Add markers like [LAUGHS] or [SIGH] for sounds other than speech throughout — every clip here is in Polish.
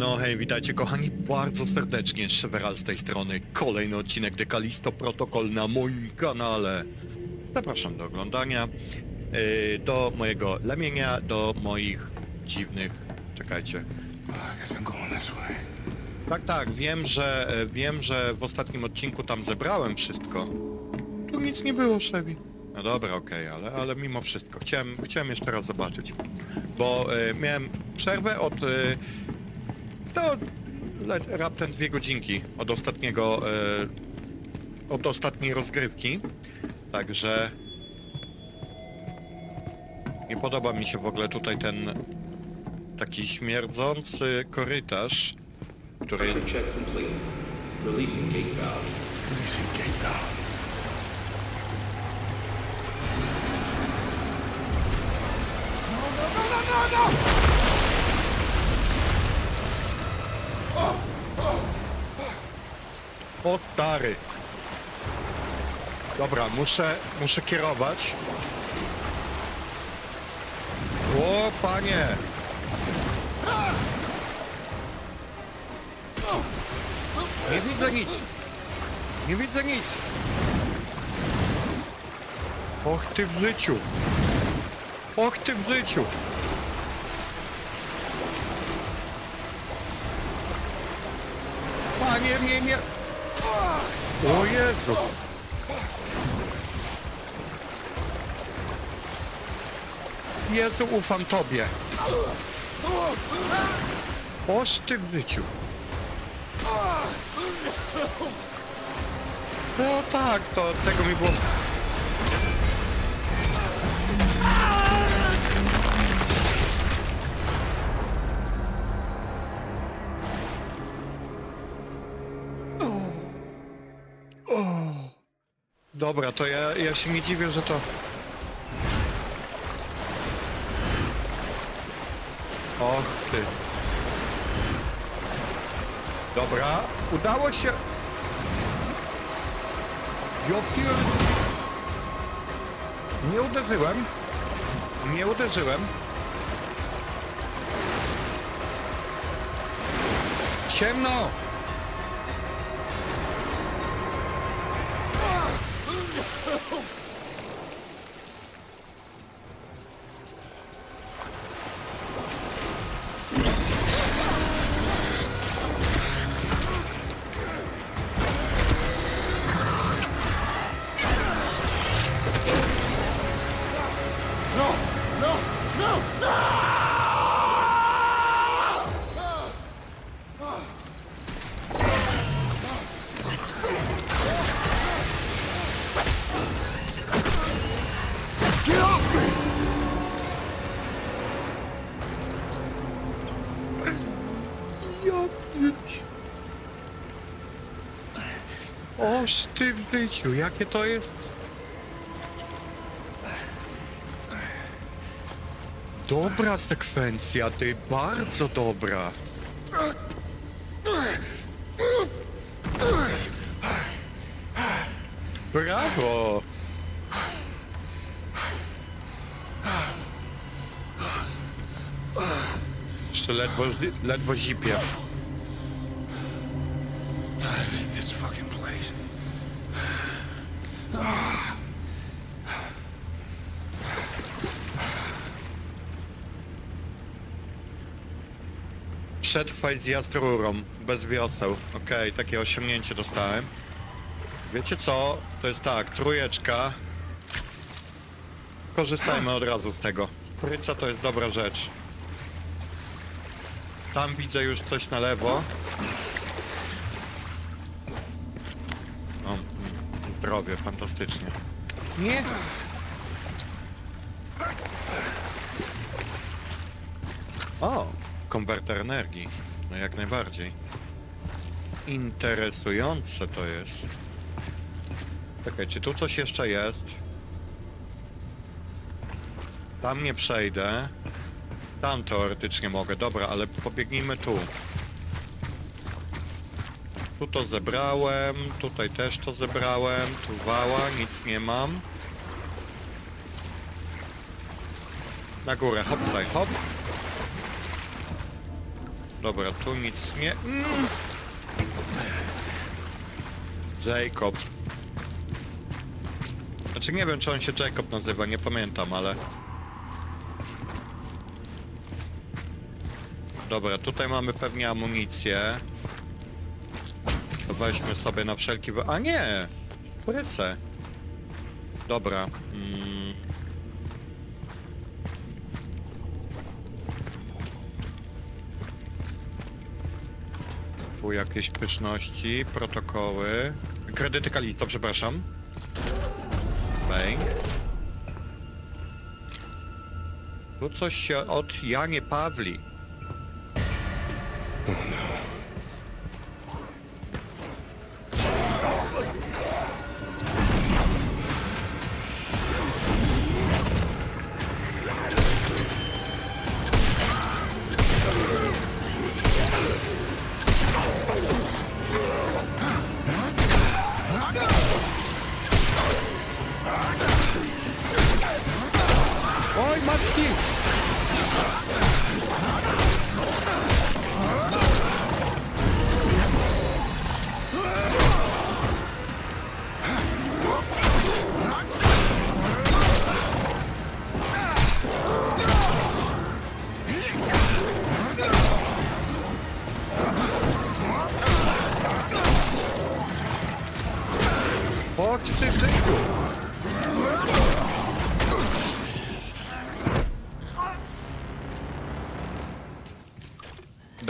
No hej, witajcie kochani bardzo serdecznie, Szeweral z tej strony. Kolejny odcinek Dekalisto Protocol na moim kanale. Zapraszam do oglądania, yy, do mojego lemienia, do moich dziwnych... Czekajcie. Tak, tak, wiem, że e, wiem, że w ostatnim odcinku tam zebrałem wszystko. Tu nic nie było, Szewi. No dobra, okej, ale, ale mimo wszystko chciałem, chciałem jeszcze raz zobaczyć. Bo e, miałem przerwę od... E, to le, raptem dwie godzinki od ostatniego... E, od ostatniej rozgrywki. Także... Nie podoba mi się w ogóle tutaj ten taki śmierdzący korytarz, który Pressure check complete. Releasing gate valve. Releasing gate valve. O stary. Dobra, muszę, muszę kierować. O panie. Nie widzę nic. Nie widzę nic. Och ty w życiu. Och ty w życiu. Panie mnie nie... O Jezu! Jezu, ufam Tobie. Oż Ty życiu. No tak, to tego mi było... Dobra, to ja, ja się nie dziwię, że to... Och ty. Dobra, udało się... Nie uderzyłem. Nie uderzyłem. Ciemno! Ja [LAUGHS] Oż ty w życiu, jakie to jest... Dobra sekwencja, ty, bardzo dobra. Brawo! Jeszcze ledwo, ledwo zipie. Przetrwaj zjazd rurą, bez wioseł. Okej, takie osiągnięcie dostałem. Wiecie co? To jest tak, trójeczka. Korzystajmy od razu z tego. Pryca to jest dobra rzecz. Tam widzę już coś na lewo. O, zdrowie, fantastycznie. Nie! O, konwerter energii. No jak najbardziej. Interesujące to jest. Czekaj, czy tu coś jeszcze jest? Tam nie przejdę. Tam teoretycznie mogę, dobra, ale pobiegnijmy tu. Tu to zebrałem, tutaj też to zebrałem, tu wała, nic nie mam. Na górę, hopsaj, hop. Dobra, tu nic nie... Mm. Jacob. Znaczy nie wiem, czy on się Jacob nazywa, nie pamiętam, ale... Dobra, tutaj mamy pewnie amunicję. To weźmy sobie na wszelki... wy- A nie! Szprycę. Dobra. Mm. Tu jakieś pyszności, protokoły. Kredyty Kalito, przepraszam. Bank. Tu coś się od Janie Pawli.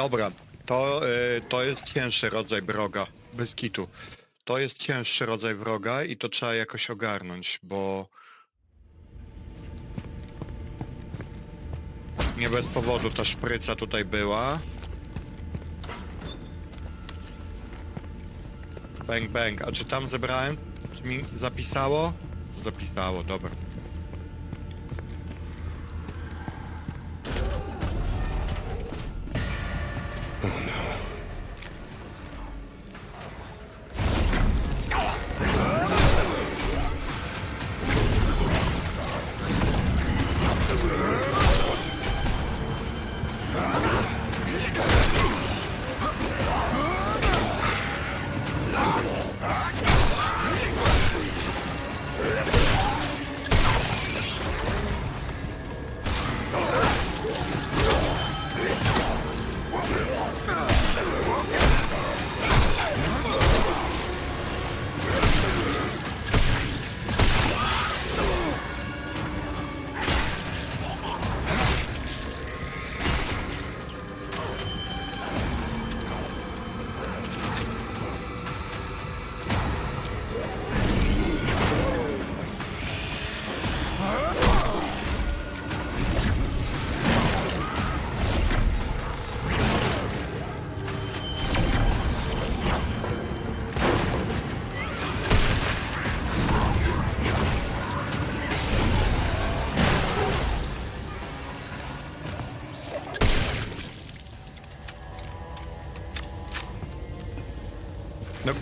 Dobra, to, y, to jest cięższy rodzaj wroga, bez kitu. To jest cięższy rodzaj wroga i to trzeba jakoś ogarnąć, bo... Nie bez powodu ta szpryca tutaj była. Bang, bang. A czy tam zebrałem? Czy mi zapisało? Zapisało, dobra. No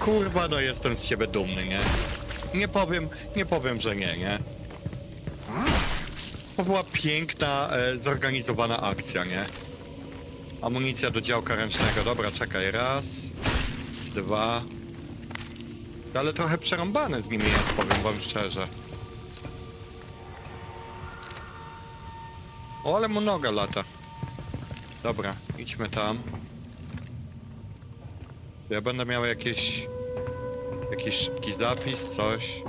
kurwa, no jestem z siebie dumny, nie? Nie powiem, nie powiem, że nie, nie? To była piękna, e, zorganizowana akcja, nie? Amunicja do działka ręcznego. Dobra, czekaj. Raz, dwa. Ale trochę przerąbane z nimi jest, powiem wam szczerze. O, ale mu noga lata. Dobra, idźmy tam. Ja będę miał jakieś... Jakiś szybki zapis, coś.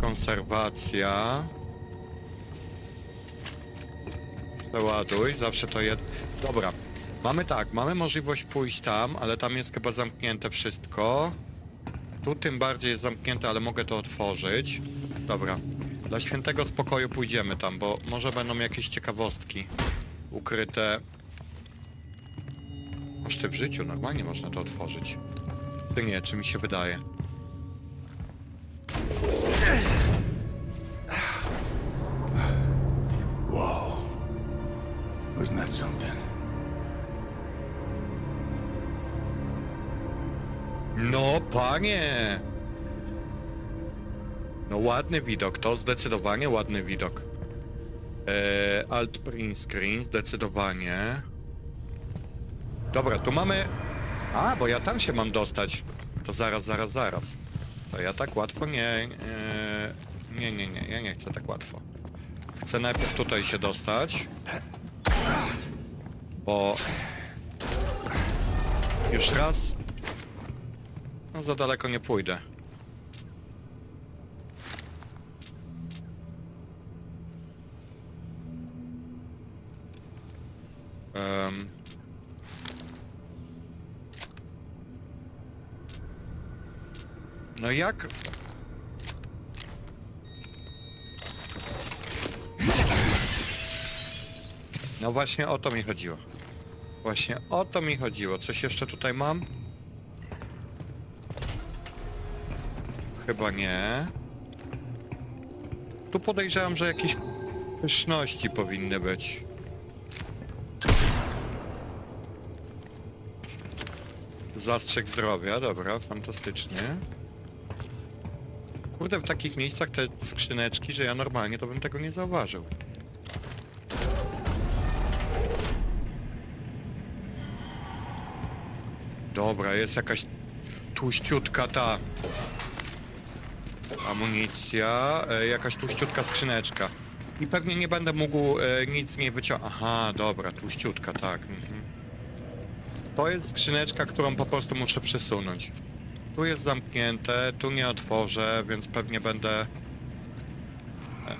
Konserwacja. Przeładuj, zawsze to jest... Dobra. Mamy tak, mamy możliwość pójść tam, ale tam jest chyba zamknięte wszystko. Tu tym bardziej jest zamknięte, ale mogę to otworzyć. Dobra. Dla świętego spokoju pójdziemy tam, bo może będą jakieś ciekawostki ukryte ty w życiu, normalnie można to otworzyć. Ty nie, czy mi się wydaje? Whoa. Wasn't that something? No, panie! No ładny widok, to zdecydowanie ładny widok. E, alt print screen, zdecydowanie. Dobra, tu mamy... A, bo ja tam się mam dostać. To zaraz, zaraz, zaraz. To ja tak łatwo nie... E, nie, nie, nie, ja nie chcę tak łatwo. Chcę najpierw tutaj się dostać. Bo... Już raz... No za daleko nie pójdę. Em. No jak? No właśnie o to mi chodziło. Właśnie o to mi chodziło. Coś jeszcze tutaj mam? Chyba nie. Tu podejrzewam, że jakieś pyszności powinny być. Zastrzyk zdrowia, dobra, fantastycznie. Kurde, w takich miejscach te skrzyneczki, że ja normalnie to bym tego nie zauważył. Dobra, jest jakaś tłuściutka ta amunicja, e, jakaś tłuściutka skrzyneczka. I pewnie nie będę mógł e, nic z niej wyciągnąć. Aha, dobra, tłuściutka, tak. Mhm. To jest skrzyneczka, którą po prostu muszę przesunąć. Tu jest zamknięte, tu nie otworzę, więc pewnie będę...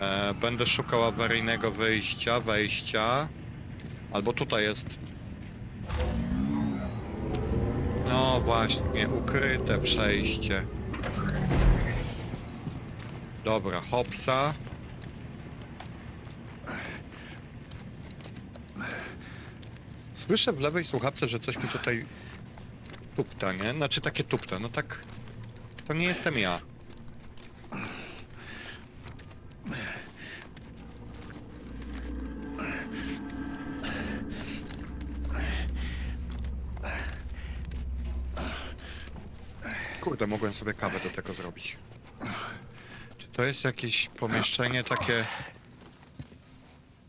E, będę szukał awaryjnego wyjścia, wejścia. Albo tutaj jest... No właśnie, ukryte przejście. Dobra, hopsa. Słyszę w lewej słuchawce, że coś mi tutaj tupta, nie? Znaczy takie tupta, no tak... To nie jestem ja. Kurde, mogłem sobie kawę do tego zrobić. Czy to jest jakieś pomieszczenie takie...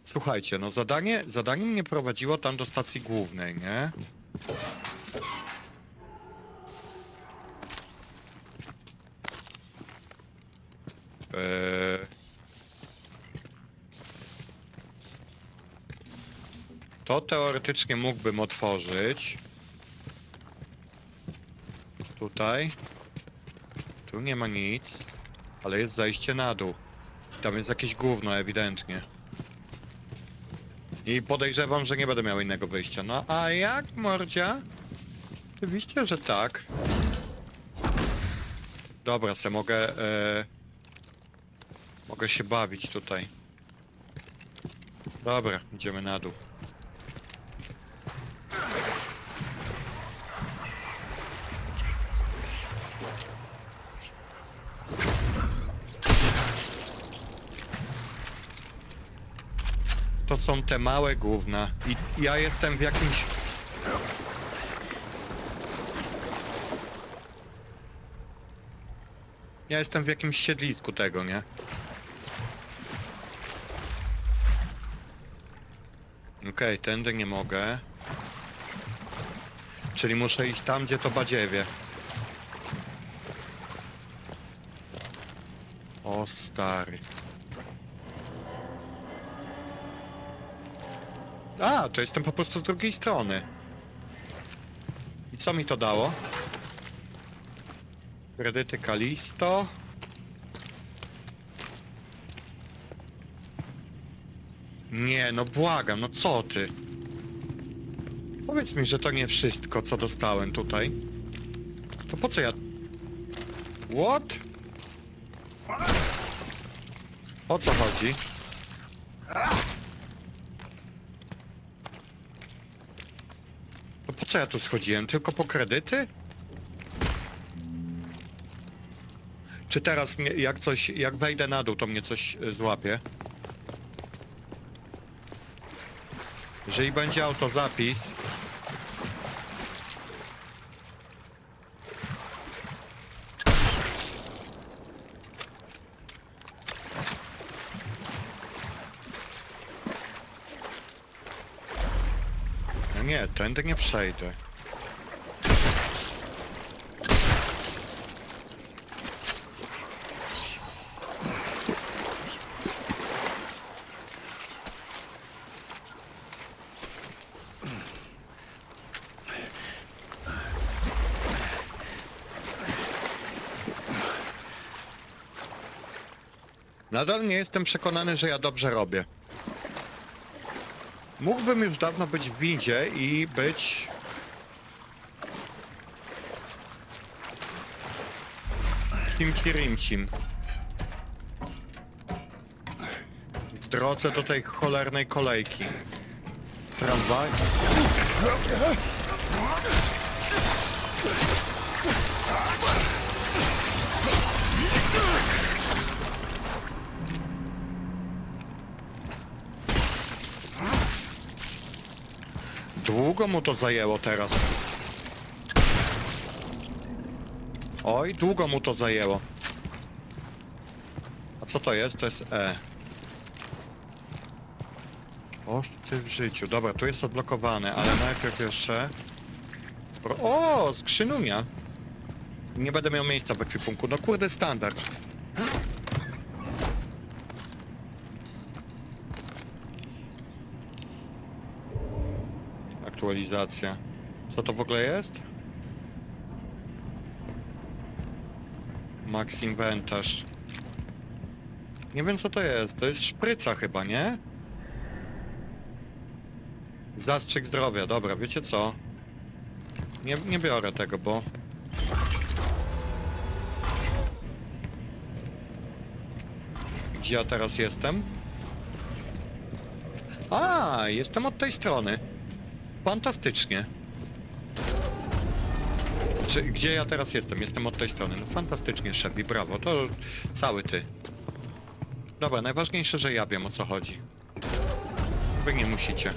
Słuchajcie, no zadanie, zadanie mnie prowadziło tam do stacji głównej, nie? Eee... To teoretycznie mógłbym otworzyć. Tutaj. Tu nie ma nic. Ale jest zajście na dół. Tam jest jakieś gówno ewidentnie. I podejrzewam, że nie będę miał innego wyjścia. No a jak, mordzia? Oczywiście, że tak. Dobra, se mogę... E... Się bawić tutaj. Dobra, idziemy na dół. To są te małe gówna. I ja jestem w jakimś... Ja jestem w jakimś siedlisku tego, nie? Okej, tędy nie mogę. Czyli muszę iść tam, gdzie to badziewie. O stary. A, to jestem po prostu z drugiej strony. I co mi to dało? Kredyty Kalisto. Nie, no błagam, no co ty? Powiedz mi, że to nie wszystko, co dostałem tutaj. To po co ja... What? O co chodzi? To po co ja tu schodziłem? Tylko po kredyty? Czy teraz mnie, jak coś, jak wejdę na dół, to mnie coś y, złapie? Jeżeli będzie autozapis, no Nie, tędy nie przejdę. Nadal nie jestem przekonany, że ja dobrze robię. Mógłbym już dawno być w windzie i być... Kimci Rimcim. W drodze do tej cholernej kolejki. Tramwaj. Długo mu to zajęło teraz. Oj, długo mu to zajęło. A co to jest? To jest E. Oż ty w życiu. Dobra, tu jest odblokowane, ale najpierw jeszcze... Pro- O, skrzynunia. Nie będę miał miejsca w ekwipunku. No kurde, standard. Aktualizacja. Co to w ogóle jest? Max Inventarz. Nie wiem co to jest. To jest szpryca chyba, nie? Zastrzyk zdrowia. Dobra, wiecie co? Nie, nie biorę tego, bo... Gdzie ja teraz jestem? A, jestem od tej strony. Fantastycznie. Czy, gdzie ja teraz jestem? Jestem od tej strony. No fantastycznie, Shelby, brawo. To cały ty. Dobra, najważniejsze, że ja wiem o co chodzi. Wy nie musicie.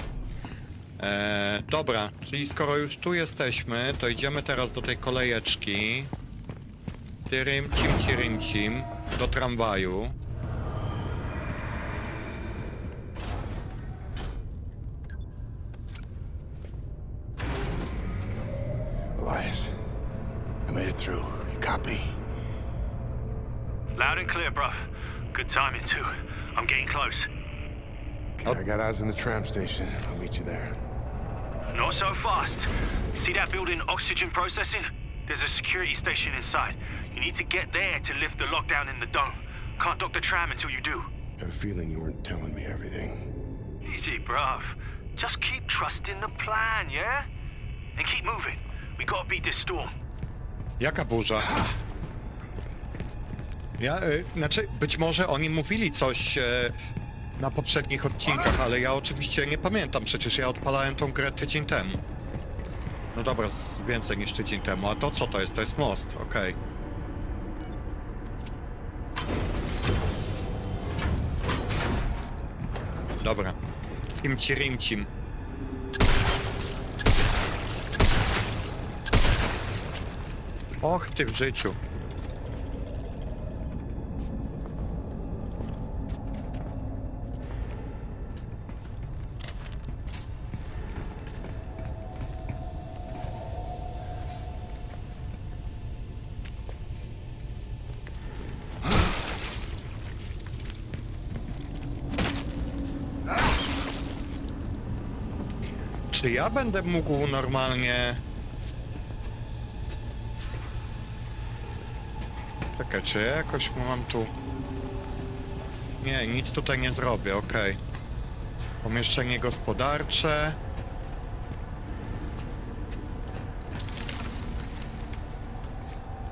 Eee, dobra, czyli skoro już tu jesteśmy, to idziemy teraz do tej kolejeczki. Tyrym, cim, cirym, cim. Do tramwaju. Good timing. I'm getting close. Okay, I got eyes in the tram station. I'll meet you there. Not so fast. See that building oxygen processing? There's a security station inside. You need to get there to lift the lockdown in the dome. Can't dock the tram until you do. Had a feeling you weren't telling me everything. Easy, bruv. Just keep trusting the plan, yeah? And keep moving. We gotta beat this storm. Jaka burza? Ja, y, znaczy, być może oni mówili coś e, na poprzednich odcinkach, ale ja oczywiście nie pamiętam, przecież ja odpalałem tą grę tydzień temu. No dobra, z więcej niż tydzień temu, a to co to jest? To jest most, okej. Dobra. Kimci rimcim. Och ty w życiu. Czy ja będę mógł normalnie... Czekaj, czy ja jakoś mam tu... Nie, nic tutaj nie zrobię, okej. Pomieszczenie gospodarcze.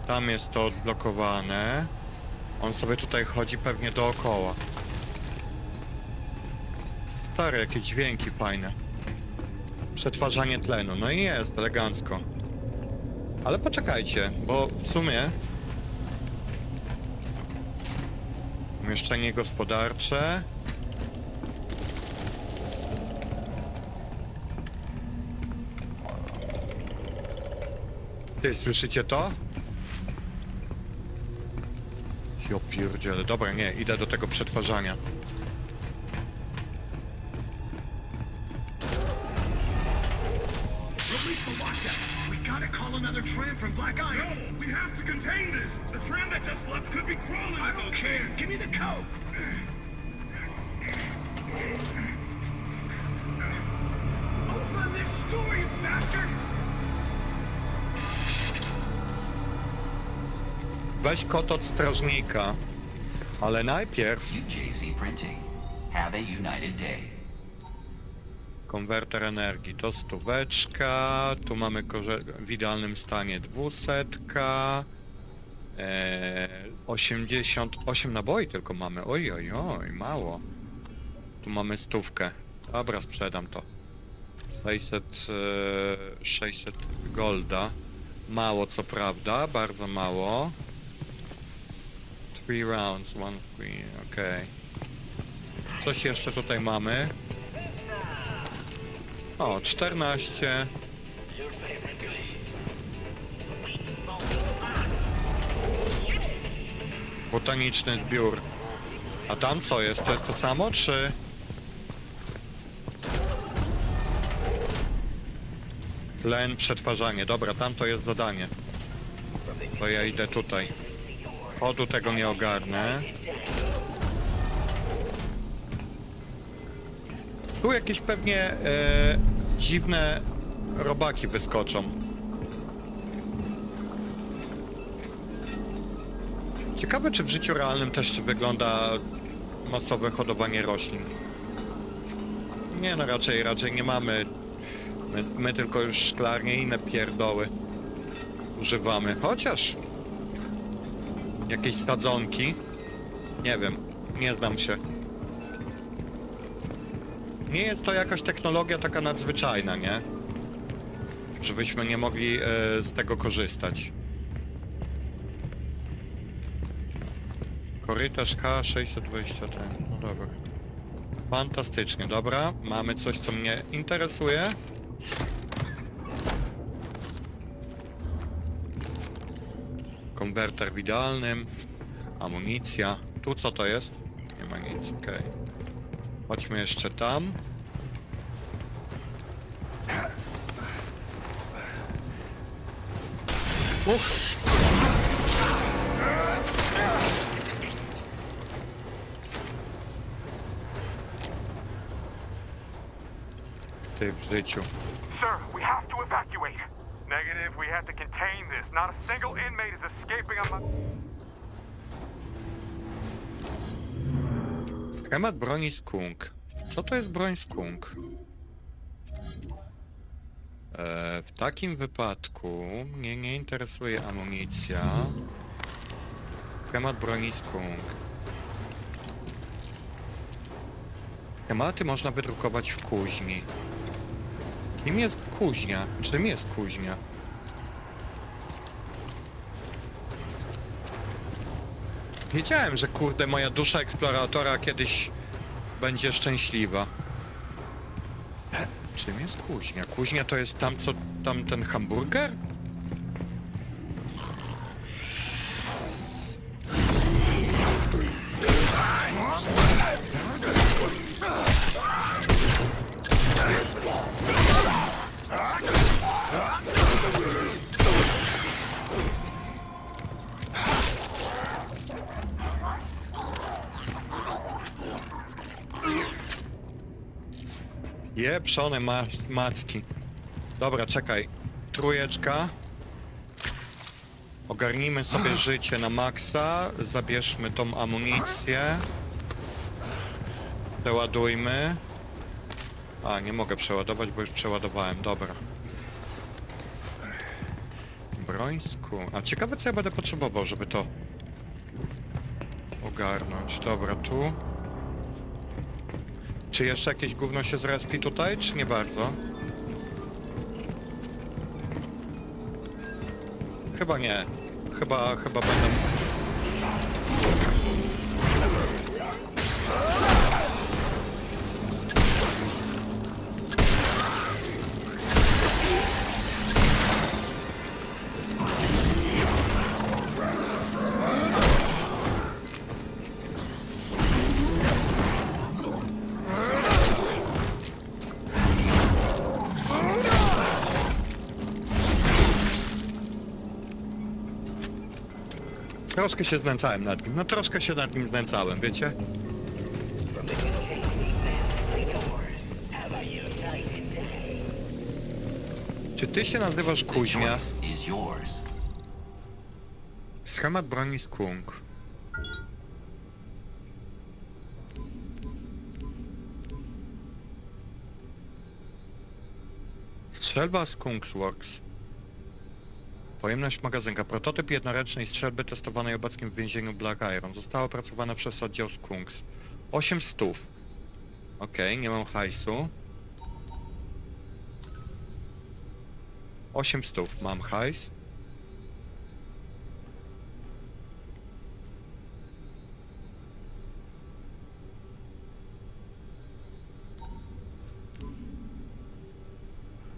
Tam jest to odblokowane. On sobie tutaj chodzi pewnie dookoła. Stare, jakie dźwięki fajne. Przetwarzanie tlenu, no i jest, elegancko. Ale poczekajcie, bo w sumie Pomieszczenie gospodarcze. Ty, słyszycie to? Jo pierdziele, dobra, nie, idę do tego przetwarzania. Tram from Black Iron. No, we have to contain this. The tram that just left could be crawling. I don't care. Give me the code. Open this door, you bastard! Weź kot od strażnika. Ale najpierw UJC Printing. Have a united day. Konwerter energii. To stóweczka. Tu mamy korze- w idealnym stanie dwusetka. Eee, 88 naboi tylko mamy. Oj, oj, oj, mało. Tu mamy stówkę. Dobra, sprzedam to. 600, e, 600 golda. Mało co prawda, bardzo mało. Three rounds, one free, okej. Coś jeszcze tutaj mamy. O, 14. Botaniczny zbiór. A tam co jest? To jest to samo, czy... Tlen, przetwarzanie. Dobra, tam to jest zadanie. To ja idę tutaj. Chodu tego nie ogarnę. Tu jakieś pewnie e, dziwne robaki wyskoczą. Ciekawe, czy w życiu realnym też wygląda masowe hodowanie roślin. Nie no, raczej, raczej nie mamy. My, my tylko już szklarnie inne pierdoły używamy. Chociaż jakieś sadzonki. Nie wiem, nie znam się. Nie jest to jakaś technologia taka nadzwyczajna, nie? Żebyśmy nie mogli e, z tego korzystać. Korytarz K620 ten, no dobra. Fantastycznie, dobra. Mamy coś, co mnie interesuje. Konwerter w idealnym. Amunicja. Tu co to jest? Nie ma nic, okej. Chodźmy jeszcze tam. Uch. Ty w życiu. Sir, we have to evacuate. Negative, we have to contain this. Not a single inmate is escaping on the... Schemat broni skunk. Co to jest broń skunk? E, w takim wypadku mnie nie interesuje amunicja. Schemat broni skunk. Schematy można wydrukować w kuźni. Kim jest kuźnia? Czym jest kuźnia? Wiedziałem, że kurde moja dusza eksploratora kiedyś będzie szczęśliwa. Czym jest kuźnia? Kuźnia to jest tam co tam ten hamburger? Jeprzone ma macki. Dobra, czekaj. Trójeczka. Ogarnijmy sobie życie na maksa. Zabierzmy tą amunicję. Przeładujmy. A, nie mogę przeładować, bo już przeładowałem. Dobra. Brońsku. A ciekawe co ja będę potrzebował, żeby to ogarnąć. Dobra, tu. Czy jeszcze jakieś gówno się zrespi tutaj, czy nie bardzo? Chyba nie. Chyba, chyba będę... Troszkę się znęcałem nad nim. No troszkę się nad nim znęcałem, wiecie? Czy ty się nazywasz Kuźmia? Schemat broni skunk. Strzelba Skunksworks. Pojemność magazynka. Prototyp jednoręcznej strzelby testowanej obecnie w więzieniu Black Iron. Została opracowana przez oddział Skunks. 8 stów. Okej, nie mam hajsu. 8 stów. Mam hajs.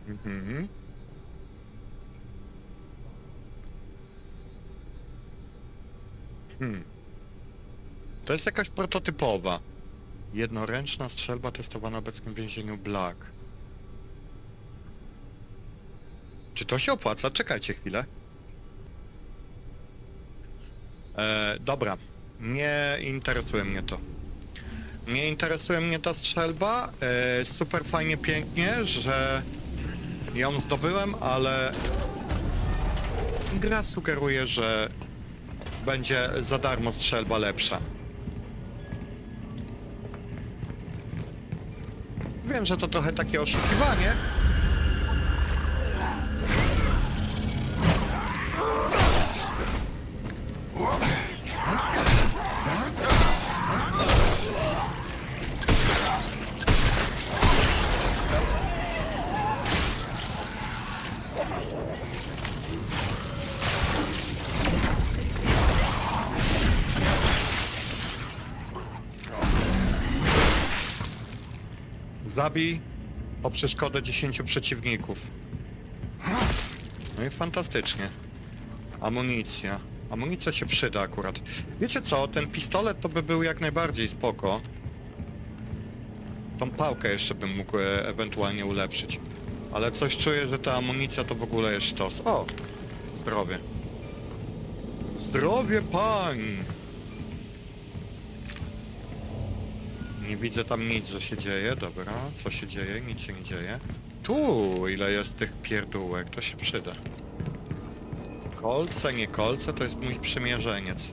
Mhm. Hmm. To jest jakaś prototypowa. Jednoręczna strzelba testowana obecnie w więzieniu Black. Czy to się opłaca? Czekajcie chwilę. E, dobra. Nie interesuje mnie to. Nie interesuje mnie ta strzelba. E, super fajnie, pięknie, że ją zdobyłem, ale gra sugeruje, że będzie za darmo strzelba lepsza. Wiem, że to trochę takie oszukiwanie. Zabij o przeszkodę 10 przeciwników. No i fantastycznie. Amunicja. Amunicja się przyda akurat. Wiecie co, ten pistolet to by był jak najbardziej spoko. Tą pałkę jeszcze bym mógł e, ewentualnie ulepszyć. Ale coś czuję, że ta amunicja to w ogóle jest sztos. O! Zdrowie. Zdrowie pań! Nie widzę tam nic, że się dzieje. Dobra, co się dzieje? Nic się nie dzieje. Tu, ile jest tych pierdółek, to się przyda. Kolce, nie kolce, to jest mój przymierzeniec.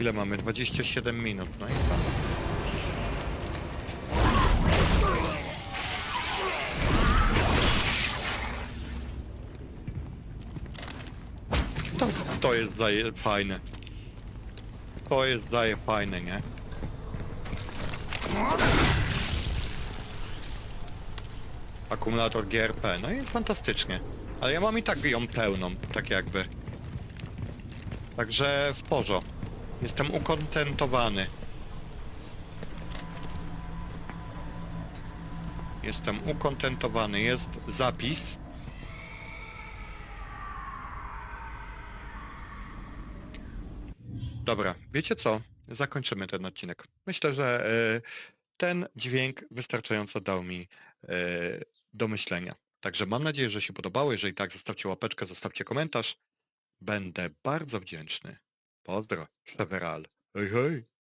Ile mamy? 27 minut, no i tam. To, to jest daje fajne. To jest daje fajne, nie? Akumulator GRP, no i fantastycznie. Ale ja mam i tak ją pełną, tak jakby. Także w porzo. Jestem ukontentowany. Jestem ukontentowany. Jest zapis. Dobra, wiecie co? Zakończymy ten odcinek. Myślę, że e, ten dźwięk wystarczająco dał mi e, do myślenia. Także mam nadzieję, że się podobało. Jeżeli tak, zostawcie łapeczkę, zostawcie komentarz. Będę bardzo wdzięczny. Pozdro, Trzeveral. Hej, hej.